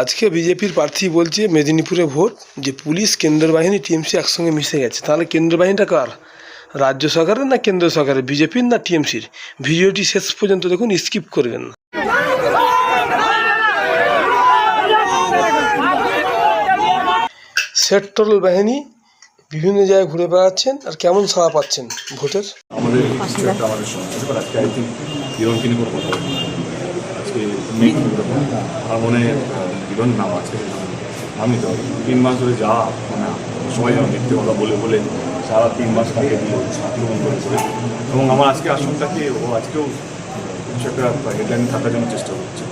আজকে বিজেপির প্রার্থী বলছে মেদিনীপুরে ভোট, যে পুলিশ কেন্দ্র বাহিনী, টিএমসি একসঙ্গে মিশে গেছে। তাহলে কেন্দ্র বাহিনীটা কার? রাজ্য সরকারের না কেন্দ্র সরকারের? বিজেপির না টিএমসির? ভিডিওটি শেষ পর্যন্ত দেখুন, স্কিপ করবেন। না সেক্টরাল বাহিনী বিভিন্ন জায়গায় ঘুরে বেড়াচ্ছেন, আর কেমন সাড়া পাচ্ছেন ভোটের? আমাদের হিরণ নাম আছে। নিতে হবে তিন মাস ধরে যা মানে সবাই যেন মিথ্যে কথা বলে বলে সারা তিন মাস তাকে দিল আক্রমণ করে এবং আমার আজকে আসনটাকে ও আজকেও কিছু একটা হেডলাইন থাকার জন্য চেষ্টা করছে।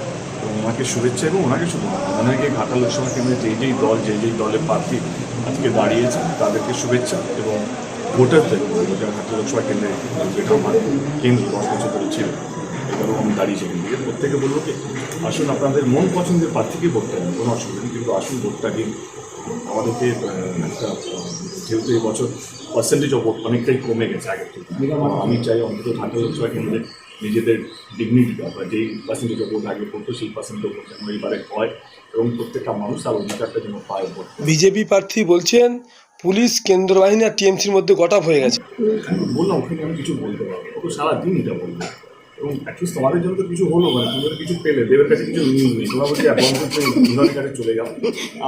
এবং ওনাকে শুভেচ্ছা এবং ওনাকে শুধু ওনাকে ঘাটা লোকসভা কেন্দ্রে যেই যেই দল, যেই যেই দলের প্রার্থী আজকে দাঁড়িয়েছে, তাদেরকে শুভেচ্ছা এবং ভোটারদের ঘাটা লোকসভা কেন্দ্রে যেটা আমার কেন্দ্র দশ বছর ধরে ছিল এবারও আমি দাঁড়িয়েছি এখান থেকে প্রত্যেকে বলব কি আসুন আপনাদের মন পছন্দের প্রার্থীকে ভোটটা দিন কোনো অসুবিধা নেই। কিন্তু আসুন ভোটটা দিন আমাদেরকে একটা যেহেতু এই বছর পার্সেন্টেজ অফ ভোট অনেকটাই কমে গেছে আগের থেকে আমি চাই অন্তত ঢাকা লোকসভা কেন্দ্রে নিজেদের ডিগনিটিটা বা যেই পার্সেন্টেজ অফ ভোট আগে পড়তো সেই পার্সেন্টেজ অফ ভোট যেন এবারে হয় এবং প্রত্যেকটা মানুষ তার অধিকারটা যেন পায় ভোট বিজেপি প্রার্থী বলছেন পুলিশ কেন্দ্র বাহিনী আর টিএমসির মধ্যে গটাপ হয়ে গেছে। বললাম ওখানে আমি কিছু বলতে পারব সারাদিন এটা বলব। এবং অ্যাটলিস্ট তোমাদের জন্য তো কিছু হলো মানে তোমাদের কিছু পেলে দেবের কাছে কিছু নিউজ নেই তোমরা বলছি এখন তো বিভাগের কাছে চলে যাও।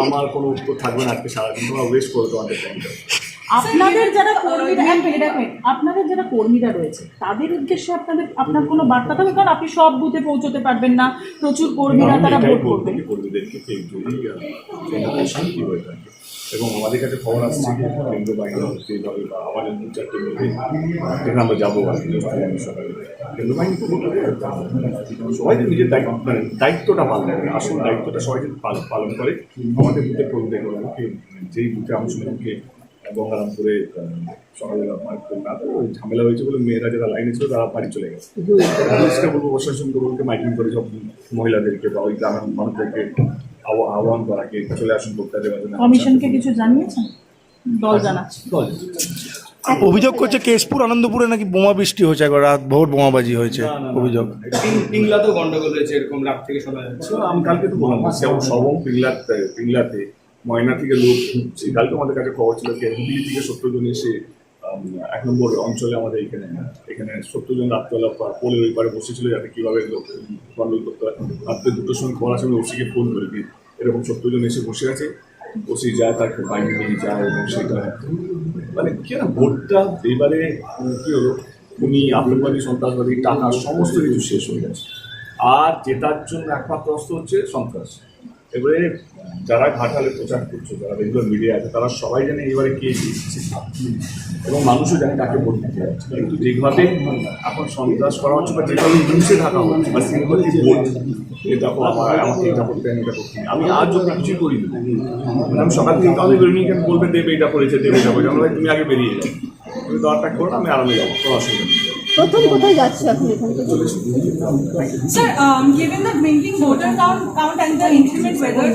আমার কোনো উত্তর থাকবে না আজকে সারাদিন তোমরা ওয়েস্ট করো তোমাদের টাইমটা আপনাদের যারা কর্মীরা এক মিনিট এক মিনিট আপনাদের যারা কর্মীরা রয়েছে তাদের উদ্দেশ্যে আপনাদের আপনার কোনো বার্তা থাকবে কারণ আপনি সব বুথে পৌঁছতে পারবেন না। প্রচুর কর্মীরা তারা ভোট করবে কর্মীদেরকে কেউ যদি আহ, শান্তি হয়ে থাকে। এবং আমাদের কাছে খবর আসছে যে কেন্দ্র বাহিনী যেভাবে বা আমাদের দু চারটে মিলে যেখানে আমরা যাব আর কি সকালে কেন্দ্র বাহিনী সবাই নিজের দায়িত্ব মানে দায়িত্বটা পালন করে আসল দায়িত্বটা সবাই যদি পালন করে আমাদের বুথে কর্মীদের আমাকে যেই বুথে আমি শুনেছি গঙ্গারামপুরে সকালবেলা না তো ওই ঝামেলা হয়েছে বলে মেয়েরা যারা লাইনে ছিল তারা বাড়ি চলে গেছে। পুলিশকে বলব প্রশাসনকে বলতে মাইকিং করে সব মহিলাদেরকে বা ওই গ্রামের মানুষদেরকে আহ্বা- আহ্বান করাকে চলে আসুন ভোটটা দেওয়ার কমিশনকে কিছু জানিয়েছেন? দল জানাচ্ছে। দল। অভিযোগ করছে কেশপুর আনন্দপুরে নাকি বোমা বৃষ্টি হয়েছে একবার রাত ভোর বোমাবাজি হয়েছে অভিযোগ। পিংলাতেও গন্ডগোল হয়েছে এরকম রাত থেকে শোনা যাচ্ছে। আমি কালকে তো বললাম সেরকম সবং পিংলাতে পিংলাতে ময়না থেকে লোক ঢুকছে। কালকে আমাদের কাছে খবর ছিল যে হুগলি থেকে সত্তর জন এসে এক নম্বর অঞ্চলে আমাদের এখানে এখানে সত্তর জন রাত্রেবেলা পোলের ওই পারে বসেছিল যাতে কীভাবে লোক করতে হয় রাত্রে দুটোর সময় খবর আসে আমি ওসিকে ফোন করি যে এরকম সত্তর জন এসে বসে আছে। ওসি যায় তাকে বাইরে নিয়ে যায় এবং সেটা মানে কেন ভোটটা এবারে কী হলো? উনি আতঙ্কবাদী, সন্ত্রাসবাদী, টাকা, সমস্ত কিছু শেষ হয়ে গেছে। আর জেতার জন্য একমাত্র অস্ত্র হচ্ছে সন্ত্রাস। এবারে যারা ঘাটালে প্রচার করছে, যারা রেগুলার মিডিয়া আছে, তারা সবাই জানে এবারে কে জিতছে এবং মানুষও জানে কাকে ভোট দিতে যাচ্ছে। কিন্তু যেভাবে এখন সন্ত্রাস করা হচ্ছে বা যেভাবে নিউজে থাকা হচ্ছে বা সিম্পলি ভোট, এ দেখো, আমার আমাকে এটা করতে এটা করতে আমি আজ যদি কিছুই করিনি। মানে আমি সকাল থেকে কাউকে করিনি কেন বলবে দেবে, এটা করেছে, দেবে, এটা করেছে। আমরা তুমি আগে বেরিয়ে যাও। তুমি দরটা করো আমি আরামে যাব, কোনো অসুবিধা নেই। প্রথম কোথায় যাচ্ছে এখন এখান থেকে Sir, um, given the dwindling voter count, count and the increment weather,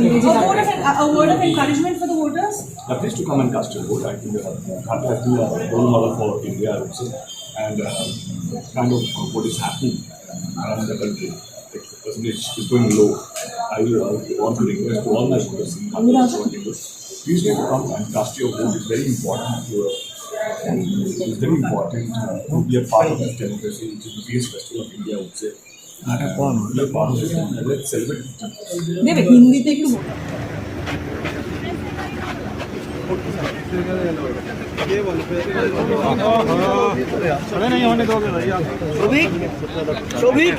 a word of, a word of encouragement for the voters? Uh, please to come and cast your vote. I think uh, Ghat has been a role model for India, I would say, and uh, kind of what is happening around the country. If the percentage is going low. I will uh, want to request to all my voters in Ghat Lokasabha Kendra, please do come and cast your vote. It's very important to uh, And it very important to be a part of this democracy, which is the biggest festival of India, I would say. Not a problem. we are part of it and let's celebrate it. Deve, hindi te ekku नहीं होने दोगे भैया शोभिक शोभिक